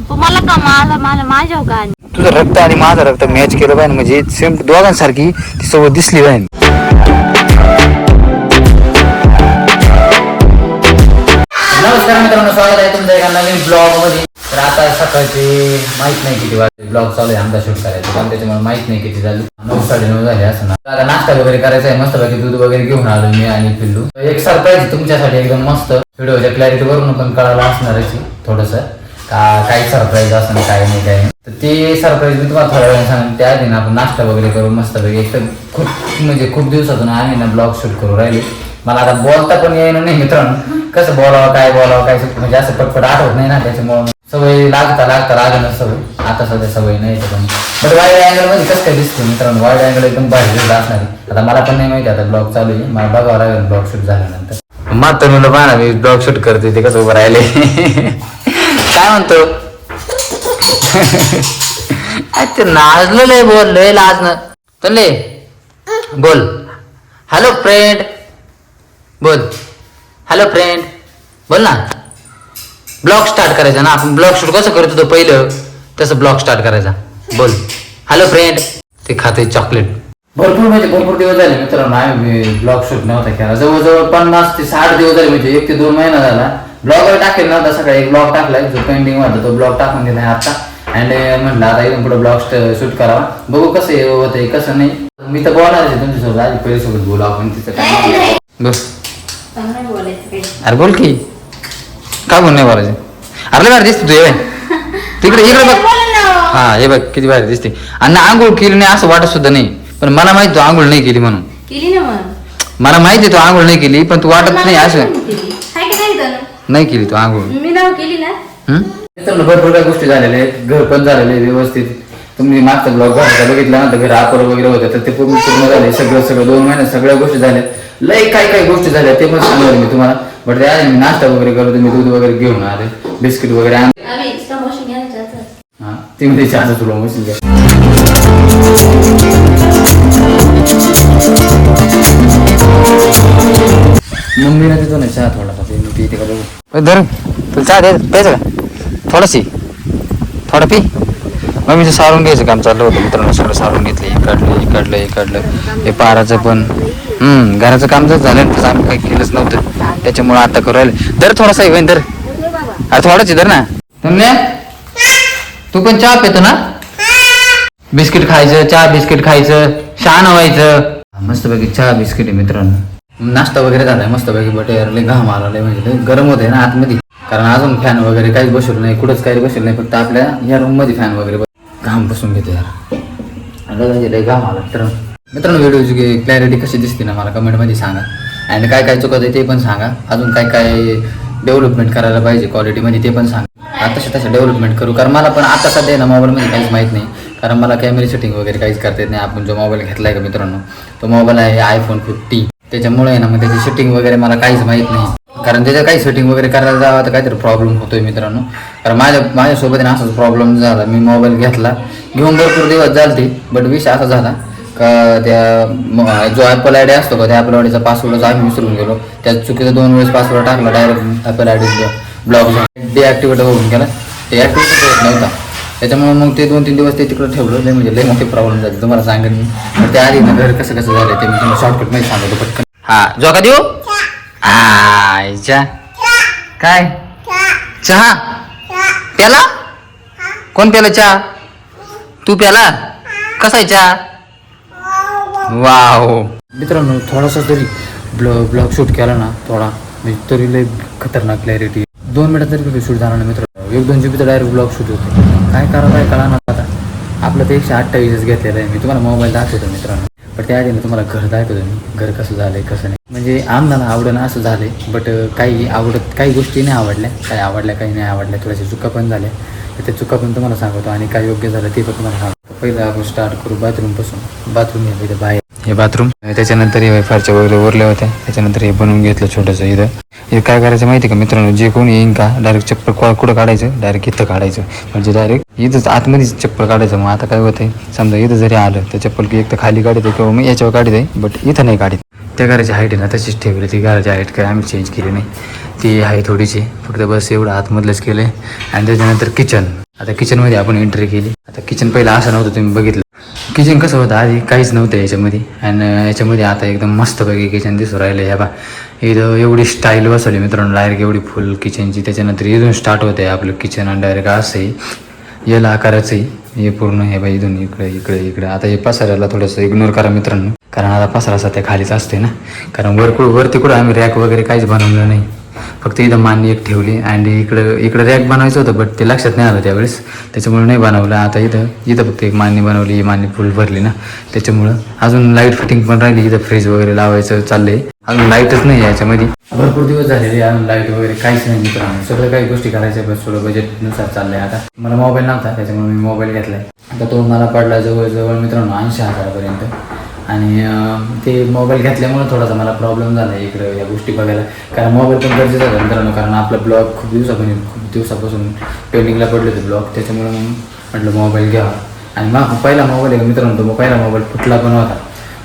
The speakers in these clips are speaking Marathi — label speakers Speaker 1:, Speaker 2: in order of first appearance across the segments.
Speaker 1: पण मला का मला मला माझ्या का
Speaker 2: तुझं रक्त आणि माझं रक्त मॅच केलं पाहिजे म्हणजे सेम दोघांसारखी ती सोबत दिसली पाहिजे नमस्कार मित्रांनो स्वागत आहे तुमच्या एका नवीन ब्लॉगमध्ये तर आता सकाळचे माहीत नाही किती वाजले. ब्लॉग चालू आहे आमचा शूट करायचं. पण त्याच्यामुळे माहीत नाही किती झाली. नऊ साडे नऊ झाले असं ना. आता नाश्ता वगैरे करायचा आहे. मस्त पैकी दूध वगैरे घेऊन आलो मी आणि पिल्लू. एक सरप्राईज तुमच्यासाठी एकदम मस्त. व्हिडिओच्या क्लॅरिटी वरून पण कळालं असणार थोडस. का काही सरप्राईज असं काय नाही काय नाही. तर ते सरप्राईज मी तुम्हाला थोड्या वेळाने सांगेन. त्या आधी ना आपण नाश्ता वगैरे करू मस्तपैकी. एक तर खूप म्हणजे खूप दिवसातून आम्ही ना ब्लॉग शूट करू राहिले. मला आता बोलता पण येणं नाही मित्रांनो. कसं बोलावं काय बोलावं काय म्हणजे असं पटपट आठवत नाही ना त्याच्यामुळे. सवय लागता लागता लागणं सवय. आता सध्या सवय नाही पण. बट वाईड अँगलमध्ये कसं काय दिसतो मित्रांनो? वाईड अँगल एकदम बाहेर असणार आता मला पण नाही माहिती आता ब्लॉग चालू आहे. मला बघावं लागेल ब्लॉग शूट झाल्यानंतर. मात्र मी ब्लॉग शूट करते ते कसं उभं राहिले. काय म्हणतो? ते नाचलं लय बोल लय लाजन तुले बोल. हॅलो फ्रेंड बोल. हॅलो फ्रेंड बोल ना. ब्लॉग स्टार्ट करायचा ना. आपण ब्लॉग शूट कसं करत होतो पहिलं तसं ब्लॉग स्टार्ट करायचा. बोल. हॅलो फ्रेंड ते खाते चॉकलेट भरपूर म्हणजे भरपूर दिवस झाले मित्रांनो आम्ही ब्लॉग शूट नव्हता केला. जवळजवळ पन्नास ते साठ दिवस झाले म्हणजे एक ते दोन महिना झाला. ब्लॉग टाकेल नव्हता सकाळी एक ब्लॉग टाकलाय जो पेंडिंग होता तो ब्लॉग टाकून दिलाय आता. अँड म्हटलं आता इथून पुढे ब्लॉग शूट करावा. बघू कसं हे होतंय कसं नाही. मी तर बोलणार आहे तुमच्यासोबत आधी पहिले सोबत बोलू आपण तिचं काय बस. अरे बोल की. काय बोल नाही बोलायचं? अरे भारी दिसते तू ये. तिकडे इकडे बघ. हा हे बघ किती भारी दिसते. आणि आंघोळ केली नाही असं वाटत सुद्धा नाही. पण मला माहिती तू आंघोळ नाही केली म्हणून.
Speaker 1: ना
Speaker 2: मला माहिती आहे तू आंघोळ नाही केली पण तू वाटत नाही असं.
Speaker 1: नाही
Speaker 2: नाही केली तू आंघोळ.
Speaker 1: मी नाव केली ना?
Speaker 2: मित्रांनो भरपूर काही गोष्टी झालेल्या आहेत. घर पण झालेलं आहे व्यवस्थित. तुम्ही मागचा ब्लॉग घराचा बघितला ना तर घर आपर वगैरे होतं तर ते पूर्ण पूर्ण झाले. सगळं सगळं दोन महिन्यात सगळ्या गोष्टी झाल्या लय काही काही गोष्टी झाल्या ते पण सांगणार मी तुम्हाला. बट त्या आधी मी नाश्ता वगैरे करतो मी दूध वगैरे घेऊन आले बिस्किट वगैरे आण
Speaker 1: आम्ही एक्स्ट्रा मशीन घ्यायचं आता.
Speaker 2: हा ती म्हणजे चहा तुला मशीन घ्या. मम्मीला देतो ना चहा ते धर. तुला चहा दे प्यायचं का? थोडंशी. थोडं पी. मम्मीचं सारून घ्यायचं काम चाललं होतं. मित्रांनो सगळं सारून घेतलं. इकडलं इकडलं इकडलं हे पाराचं पण. हम्म घराचं काम जर झालं ना, तसं आम्ही काही केलंच नव्हतं. त्याच्यामुळे आता करू राहिले. दर थोडासा आहे धर. अरे थोडंच धर ना. तुम्ही तू पण चहा पितो ना? बिस्किट खायचं चहा बिस्किट खायचं शहाणं व्हायचं. मस्तपैकी चहा बिस्किट आहे मित्रांनो. नाश्ता वगैरे झालाय मस्तपैकी बटे बट घाम आला लय म्हणजे गरम होते ना आतमध्ये. कारण अजून फॅन वगैरे काहीच बसवलं नाही कुठंच काही बसवलं नाही फक्त आपल्या या रूममध्ये फॅन वगैरे घाम बसून घेते यार. घाम आला. तर मित्रांनो व्हिडिओची क्लॅरिटी कशी दिसते ना मला कमेंटमध्ये सांगा. आणि काय काय चुकत आहे ते पण सांगा. अजून काय काय डेव्हलपमेंट करायला पाहिजे क्वालिटीमध्ये ते पण सांगा. आता तसे डेव्हलपमेंट करू. कारण मला पण आता सध्या ना मोबाईलमध्ये काहीच माहीत नाही. कारण मला कॅमेरा सेटिंग वगैरे काहीच करता येत नाही. आपण जो मोबाईल घेतला आहे का मित्रांनो तो मोबाईल आहे आयफोन फिफ्टी त्याच्यामुळे आहे ना मग त्याची शूटिंग वगैरे मला काहीच माहीत नाही. कारण त्याच्या काही सेटिंग वगैरे करायला जावं तर काहीतरी प्रॉब्लेम होतोय मित्रांनो. कारण माझ्या माझ्यासोबत ना असाच प्रॉब्लेम झाला. मी मोबाईल घेतला. घेऊन भरपूर दिवस झालते बट विषय असा झाला का त्या जो ॲपल आय डी असतो का त्या ॲपल आय डीचा पासवर्ड आम्ही विसरून गेलो. त्या चुकीचा दोन वेळेस पासवर्ड टाकला direct Apple I D block deactivate होऊन गेला. ते ॲक्टिवेट होत नव्हता. त्याच्यामुळे मग ते दोन तीन दिवस ते तिकडे ठेवलं. म्हणजे लय मोठे प्रॉब्लेम झाले. तुम्हाला सांगेन मी. तर त्या आधी ना घर कसं कसं झालं ते मी तुम्हाला शॉर्टकट नाही सांगतो पटकन. हा जो का देऊ? आयच्या काय? चहा. प्याला? कोण प्याला चहा? तू प्याला? कसा आहे चहा? वाव मित्रांनो थोडासा तरी ब्लॉग ब्लॉग शूट केला ना थोडा म्हणजे तरी लय खतरनाक क्लॅरिटी दोन मिनिटात तरी व्हिडिओ शूट झाला ना मित्रांनो. एक दोन जीबीचा डायरेक्ट ब्लॉग शूट होतो. काय करा काय कळा ना आता. आपलं ते एकशे अठ्ठावीसच घेतलेलं आहे. मी तुम्हाला मोबाईल दाखवतो मित्रांनो. पण त्याआधी मी तुम्हाला घर दाखवतो मी घर कसं झालंय कसं नाही. म्हणजे आम्हाला आवडणं असं झालंय बट काही आवडत काही गोष्टी नाही आवडल्या. काही आवडल्या काही नाही आवडल्या. थोड्याशा चुका पण झाल्या. तर त्या चुका पण तुम्हाला सांगतो. आणि काय योग्य झालं ते पण तुम्हाला सांगतो. पहिलं आपण स्टार्ट करू बाथरूमपासून बाथरूम हे बाहेर. हे बाथरूम. त्याच्यानंतर हे फारच्या वगैरे उरल्या होत्या. त्याच्यानंतर हे बनवून घेतलं छोटंसं इथं. हे काय करायचं माहिती का मित्रांनो? जे कोणी येईन का डायरेक्ट चप्पल कुठं काढायचं? डायरेक्ट इथं काढायचं. म्हणजे डायरेक्ट इथंच आतमध्येच चप्पल काढायचं. मग आता काय होतंय? समजा इथं जरी आलं तर चप्पल की एक तर खाली काढते किंवा मग याच्यावर काढते बट इथं नाही काढत. त्या घराची हाईट आहे ना तशीच ठेवली. ती घराची हाईट काय आम्ही चेंज केली नाही. ती आहे थोडीशी. फक्त बस एवढं आतमधलंच केलं आहे आणि त्याच्यानंतर किचन आता किचनमध्ये आपण एंट्री केली. आता किचन पहिलं असं नव्हतं तुम्ही बघितलं. किचन कसं होतं? आधी काहीच नव्हतं याच्यामध्ये. आणि याच्यामध्ये आता एकदम मस्तपैकी किचन दिसून राहिलं ह्या बा इथं एवढी स्टाईल बसवली मित्रांनो. डायरेक्ट एवढी फुल किचनची त्याच्यानंतर इथून स्टार्ट होते आपलं किचन आणि डायरेक्ट असं आहे. याला आकाराचं आहे. हे पूर्ण हे बा इथून. इकडे इकडे इकडे. आता हे पसाऱ्याला थोडंसं इग्नोर करा मित्रांनो. कारण आता पसारा सध्या खालीच असते ना. कारण वर तिकडं वरती कुठं आम्ही रॅक वगैरे काहीच बनवलं नाही. फक्त इथं मान्य एक ठेवली आणि इकडं इकडं रॅक बनवायचं होतं बट ते लक्षात नाही आलं त्यावेळेस. त्याच्यामुळे नाही बनवलं. आता इथं इथं फक्त एक मान्य बनवली मान्य फुल भरली ना. त्याच्यामुळं अजून लाइट फिटिंग पण राहिली. इथं फ्रीज वगैरे लावायचं चाललंय. अजून लाईटच नाही याच्यामध्ये. भरपूर दिवस झालेले अजून लाइट वगैरे काहीच नाही मित्रांनो. सगळं काही गोष्टी करायच्या बस थोडं बजेटनुसार चाललंय आता. मला मोबाईल नव्हता त्याच्यामुळे मी मोबाईल घेतलाय. आता तो मला पडला जवळजवळ मित्रांनो ऐंशी हजारापर्यंत. आणि ते मोबाईल घेतल्यामुळे थोडासा मला प्रॉब्लेम झाला इकडं या गोष्टी बघायला. कारण मोबाईल पण गरजेचा होता मित्रांनो कारण आपला ब्लॉग खूप दिवसापासून खूप दिवसापासून पेंडिंगला पडले होते ब्लॉग त्याच्यामुळे मग म्हटलं मोबाईल घ्यावा आणि मग पहिला मोबाईल आहे मित्रांनो तो पहिला मोबाईल फुटला पण होता.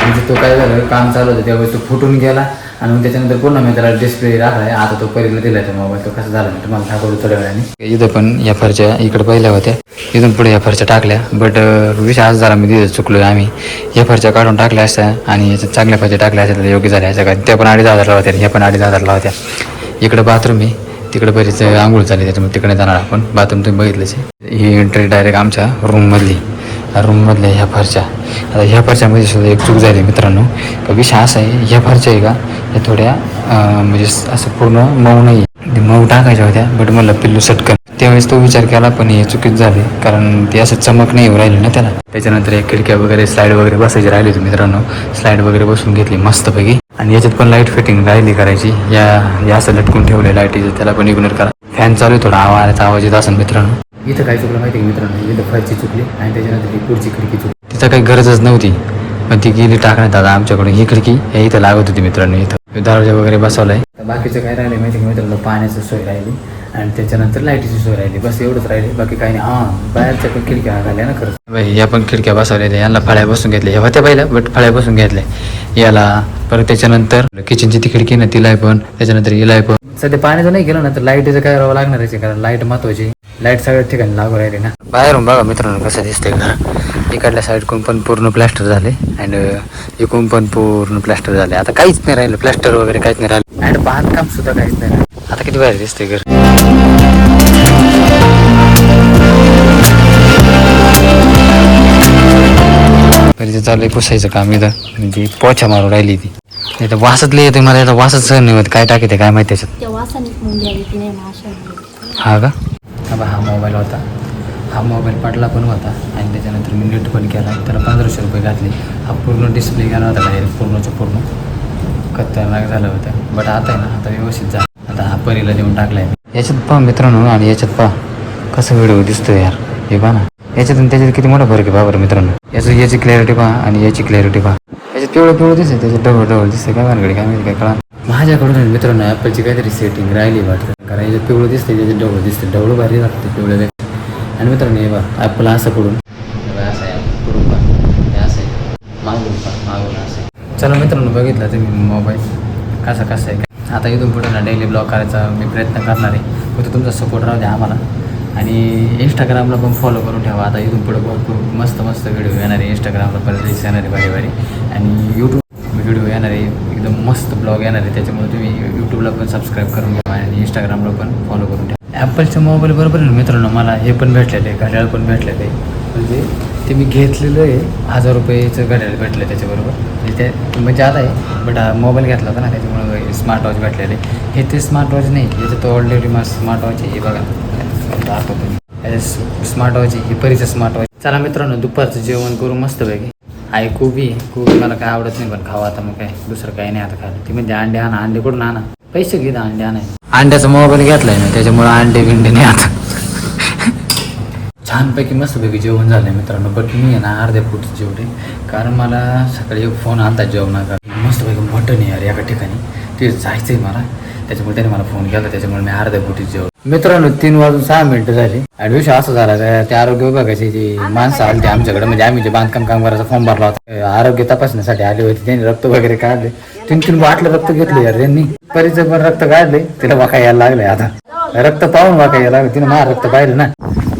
Speaker 2: म्हणजे तो काय झालं काम चालू होतं त्यावेळेस तो फुटून गेला. आणि मग त्याच्यानंतर पूर्ण मी त्याला डिस्प्ले राखलाय. आता तो परीला दिलाय तो मोबाईल तो कसा झाला मी मला दाखवतो थोड्या वेळाने. इथं पण या फरच्या इकडे पहिल्या होत्या. इथून पुढे या फरच्या टाकल्या. बट विषय आज जरा मी तिथे चुकलोय आम्ही. या फरच्या काढून टाकल्या असत्या आणि याच्या चांगल्या फरच्या टाकल्या असत्या तर योग्य झाल्या असत्या त्या पण अडीच हजारला होत्या ह्या पण अडीच हजारला होत्या. इकडं बाथरूम आहे. तिकडे बरीच आंघोळ झाली त्याच्यामुळे तिकडे जाणार आपण. बाथरूम तुम्ही बघितलंच ही एंट्री डायरेक्ट आमच्या रूममधली रूममधल्या ह्या फरच्या. आता ह्या फरच्यामध्ये सुद्धा एक चूक झाली मित्रांनो. का विषय असा आहे ह्या फरच्या आहे का? ह्या थोड्या म्हणजे असं पूर्ण मऊ नाही मऊ टाकायच्या होत्या बट मला पिल्लू सटकन. त्यावेळेस तो विचार केला पण हे चुकीच झाले. कारण ते असं चमक नाही राहिली ना त्याला. त्याच्यानंतर एक खिडक्या वगैरे स्लाईड वगैरे बसायची राहिली होती मित्रांनो. स्लाईड वगैरे बसून घेतली मस्तपैकी. आणि याच्यात पण लाइट फिटिंग राहिली करायची. या या असं लटकून ठेवले लाईटीचं त्याला पण इग्नोर करा. फॅन चालू आहे थोडा आवाज आवाज येत असेल मित्रांनो. इथं काय चुकलं माहिती आहे मित्रांनो? इथं फरची चुकली आणि त्याच्यानंतर ही पुढची खिडकी चुकली. तिथं काही गरजच नव्हती पण ती गेली टाकण्यात आता आमच्याकडून. ही खिडकी हे इथं लागत होती मित्रांनो इथं. दरवाजा वगैरे बसवलाय. बाकीचं काय राहिले माहिती आहे का मित्रांनो? पाण्याची सोय राहिली आणि त्याच्यानंतर लाईटीची सोय राहिली. बस एवढंच राहिले बाकी काही नाही. हां बाहेरच्या पण खिडक्या झाल्या ना खरंच या पण खिडक्या बसवल्या यांना फळ्या बसून घेतल्या. होत्या पहिल्या बट फळ्या बसून घेतल्या. याला परत त्याच्यानंतर किचनची ती खिडकी ना तिला पण. त्याच्यानंतर हिला पण. सध्या पाण्याचं नाही केलं ना तर लाईटीचं काय राहावं लागणार आहे? कारण लाइट महत्वाची लाइट सगळ्या ठिकाणी लागू राहिली ना. बाहेरून बघा मित्रांनो कसं दिसतंय घर. इकडल्या साईडकडून पण पूर्ण प्लॅस्टर झाले अँड इकडून पण पूर्ण प्लॅस्टर झाले. आता काहीच नाही राहिलं. प्लॅस्टर वगैरे काहीच नाही राहिलं. अँड बांधकाम सुद्धा काहीच नाही राहिलं. आता किती बाहेर दिसतंय घर. तरी चाललंय पुसायचं काम इथं. म्हणजे पोछा मारून राहिली ती. नाही तर येते मला वासच सहन नाही होत. काय टाकते काय माहिती त्याच्यात?
Speaker 1: की
Speaker 2: हा का? हा बा हा मोबाईल होता. हा मोबाईल पडला पण होता. आणि त्याच्यानंतर मी नीट पण केला. त्याला पंधराशे रुपये घातले. हा पूर्ण डिस्प्ले गेला होता डायरेक्ट पूर्णचं पूर्ण. खतरनाक झालं होतं. बट आता आहे ना आता व्यवस्थित झालं. आता हा परीला देऊन टाकला आहे याच्यात पहा मित्रांनो आणि याच्यात पहा. कसं व्हिडिओ दिसतो यार. हे पहा ना. याच्यात आणि त्याच्यात किती मोठा फरक आहे पहा बरं मित्रांनो. याचं याची क्लॅरिटी पहा आणि याची क्लॅरिटी पहा. याच्यात पिवळं पिवळं दिसतंय त्याच्यात डबल डबल दिसतंय. काय भानगडी काय माहिती काय कळा माझ्याकडून मित्रांनो ॲपलची काहीतरी सेटिंग राहिली वाटतं. कारण याच्यात पिवळं दिसतंय त्याच्यात डवळं दिसतं डवळं भारी लागते पिवळं आणि मित्रांनो हे बा ॲपल असं पडून. असं आहे. असं आहे. मागून पहा. मागून असं आहे. चला मित्रांनो बघितला तुम्ही मोबाईल कसा कसा आहे का आता इथून पुढे ना डेली ब्लॉग करायचा मी प्रयत्न करणार आहे. फक्त तुमचा सपोर्ट राहू द्या आम्हाला. आणि इंस्टाग्रामला पण फॉलो करून ठेवा. आता इथून पुढे भरपूर मस्त मस्त व्हिडिओ येणार आहे. इंस्टाग्रामला परत येणार आहे भारी भारी आणि यूट्यूब व्हिडिओ येणार आहे. एकदम मस्त ब्लॉग येणार आहे. त्याच्यामुळे तुम्ही यूट्यूबला पण सबस्क्राईब करून घ्या आणि इंस्टाग्रामला पण फॉलो करून ठेवा. ॲपलच्या मोबाईल बरोबर आहे ना मित्रांनो? मला हे पण भेटलेलं आहे. घड्याळ पण भेटलेलं आहे. म्हणजे ते मी घेतलेलं आहे. हजार रुपयेचं घड्याळ भेटलं आहे त्याच्याबरोबर. म्हणजे ते म्हणजे आता आहे बट हा मोबाईल घेतला होता ना त्याच्यामुळे स्मार्ट वॉच भेटलेलं आहे. हे ते स्मार्ट वॉच नाही याचं तो ऑलरेडी मा स्मार्ट वॉच आहे. हे बघा. दाखवतो मी. स्मार्ट वॉच आहे. ही परीचं स्मार्ट वॉच चला मित्रांनो दुपारचं जेवण करू मस्तपैकी. आहे कोबी कोबी मला काय आवडत नाही पण खावा आता मग काय. दुसरं काही नाही आता खायला ती म्हणजे अंडे आणा अंडे कुठून आणा? पैसे घेता अंडे आणा अंड्याचा मोबाईल घेतलाय ना त्याच्यामुळे अंडे बिंडे नाही आता. छानपैकी मस्तपैकी जेवण झालं मित्रांनो. बट मी आहे ना अर्ध्या फूट जेवढे. कारण मला सकाळी एक फोन आलता जेवणाचा. मस्तपैकी मटण यार एका ठिकाणी. ते जायचं आहे मला. त्याच्यामुळे त्याने मला फोन केला. त्याच्यामुळे मी अर्ध्या फुटीत जेवण मित्रांनो तीन वाजून सहा मिनिटं झाली. आणि विषय असं झाला का ते आरोग्य विभागाचे जे माणसं आली ते आमच्याकडे. म्हणजे आम्ही जे बांधकाम कामगाराचा फॉर्म भरला होता आरोग्य तपासण्यासाठी आले होते. त्यांनी रक्त वगैरे काढले. तीन तीन बाटलं रक्त घेतले यार त्यांनी. परीचं पण रक्त काढले. तिला वाका यायला लागले आता. रक्त पाहून वाका यायला लागले. तिने माझं रक्त पाहिलं ना.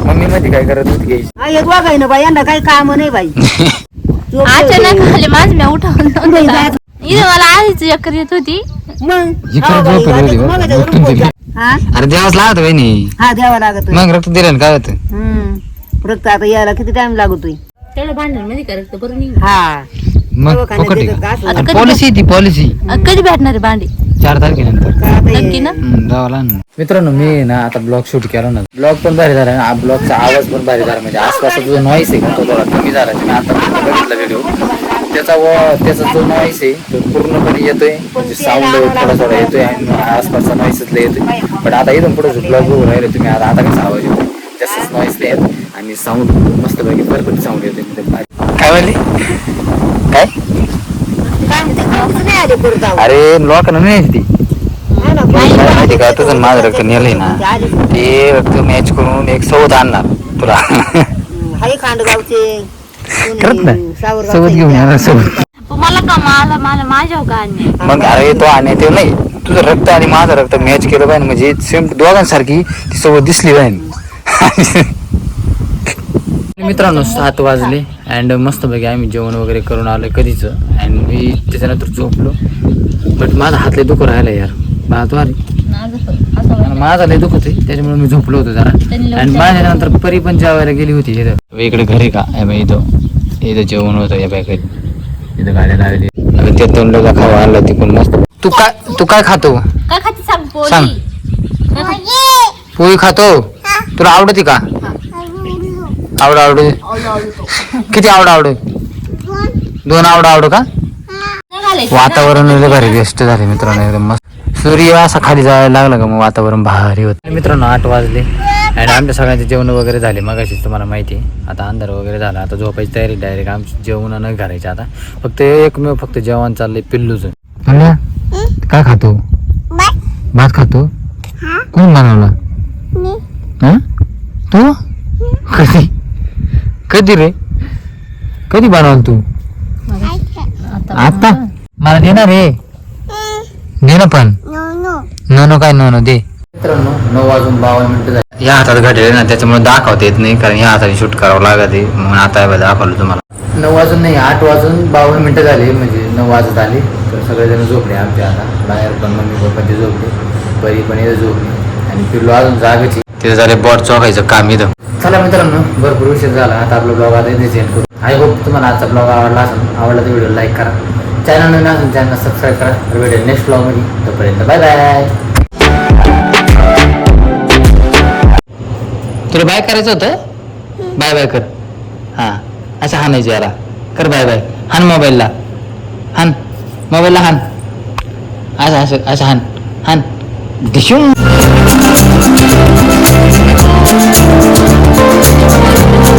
Speaker 2: मम्मी मध्ये काय करत होती घ्यायची?
Speaker 3: हा एक वागाय ना बाई. यांना काही काम नाही बाई.
Speaker 1: अचानक माझ मी उठावून इथं मला आधीच चक्कर येत होती.
Speaker 3: मग?
Speaker 2: इकडे
Speaker 3: हा
Speaker 2: बरं. दिली.
Speaker 3: हा?
Speaker 2: अरे देवाच लागत बहिणी
Speaker 3: हा द्यावा लागत
Speaker 2: मग रक्त दिलं ना काय होतं?
Speaker 3: हम्म. रक्त आता यायला किती टाइम लागतोय?
Speaker 1: तेवढं भांडणमध्ये करत बरं नाही.
Speaker 3: हा.
Speaker 2: मग
Speaker 3: दवाखान्यात
Speaker 2: फुकट आहे
Speaker 3: देतात का?
Speaker 2: का
Speaker 3: असं?
Speaker 1: आता
Speaker 2: पॉलिसी ती पॉलिसी
Speaker 1: कधी भेटणार आहे भांडी?
Speaker 2: चार तारखेनंतर.
Speaker 1: नक्की ना?
Speaker 2: जावं मित्रांनो मी ना आता ब्लॉग शूट केला ना. ब्लॉग पण भारी झाला ना ब्लॉगचा आवाज पण भारी झाला. म्हणजे आसपासचा जो नॉईस आहे का तो थोडा कमी झाला. मी आता बघितला व्हिडिओ त्याचा व त्याचा जो नॉईस आहे तो पूर्णपणे येतोय. म्हणजे साऊंड थोडा थोडा येतोय आणि आसपासचा नॉईसच येतोय. पण आता इथून पुढे ब्लॉग राहिले तुम्ही आता आता कसा आवाज येतो जास्तच नॉईस नाही येत आणि साऊंड मस्त पैकी भरपूर साऊंड येतोय एकदम भारी. काय म्हणले काय
Speaker 3: काय म्हणते,
Speaker 2: अरे लोकांना नाही ती.
Speaker 3: हा ना,
Speaker 2: काय
Speaker 3: बाई,
Speaker 2: माहिती का तुझं माझं रक्त नेलंय ना
Speaker 3: ते
Speaker 2: रक्त मॅच करून एक सौद आणणार तुला.
Speaker 3: हाय खांडगावचे.
Speaker 2: करत ना. सोबत घेऊन येणार सोबत
Speaker 1: पण मला का मला मला माझ्या का अन्याय
Speaker 2: मग अरे तो आणि ते नाही. तुझं रक्त आणि माझं रक्त मॅच केलं पाहिजे. म्हणजे सेम दोघांसारखी ती सोबत दिसली पाहिजे. मित्रांनो सात वाजले अँड मस्त पैकी आम्ही जेवण वगैरे करून आलो कधीच. अँड मी त्याच्यानंतर झोपलो. बट माझा हात लय दुखू राहिला यार. पाहतो अरे माझा लय दुखत आहे त्याच्यामुळे मी झोपलो होतो जरा. आणि माझ्या नंतर परी पण जेवायला गेली होती इथं. इकडे घरी का? या बाई इथं. इथं जेवण होतं या बाई घरी इथं गाड्या अगं ते तोंडला खावा आणलं तिकडून मस्त. तू काय तू काय खातो?
Speaker 1: काय खाती सांग? पोळी. खातो?
Speaker 2: तुला आवडती का? आवड आवड? किती आवड आवड? दोन आवड आवड का. वातावरण भारी बेस्ट झाले मित्रांनो एकदम मस्त. सूर्य असा खाली जायला लागला का मग वातावरण भारी होत. मित्रांनो आठ वाजले आणि आमच्या सगळ्यांचे जेवण वगैरे झाले. मगाशीच तुम्हाला माहिती आहे. आता अंधार वगैरे झाला. आता झोपायची तयारी डायरेक्ट आमची जेवण न घालायची आता. फक्त एकमेव फक्त जेवण चाललंय पिल्लूच. काय खातो? भात खातो? कोण बनवला? तू? कधी कधी रे? कधी बनवल तू? आता? मला दे ना रे. दे ना पण. नो नो काय नो नो दे. मित्रांनो नऊ वाजून बावन्न मिनिटं झाली. या हातात घडले ना त्याच्यामुळे दाखवता येत नाही कारण या हाताने शूट करावं लागत आहे. म्हणून आता दाखवलं तुम्हाला. नऊ वाजून नाही आठ वाजून बावन्न मिनिटं झाली म्हणजे नऊ वाजत आली. तर सगळेजण झोपले आमचे आता. बाहेर पण मम्मी पप्पा ते झोपले परी पण झोपली. आणि पिल्लो अजून जागाची. तिथं झाले बॉट चौकायचं काम इथं. चला मित्रांनो भरपूर उशीर झाला. आता आपला ब्लॉग आता इथे सेंड करू. आय होप तुम्हाला आजचा ब्लॉग आवडला असेल आवडला तर व्हिडिओ लाईक करा. चॅनल नवीन असेल चॅनल सबस्क्राईब करा. तर भेटेल नेक्स्ट ब्लॉगमध्ये तोपर्यंत बाय बाय तुला बाय करायचं होतं? बाय बाय कर. हां असं हाणायचं याला. कर बाय बाय हान मोबाईलला हान. मोबाईलला हान. असं असं असं हान. हान. दिशून.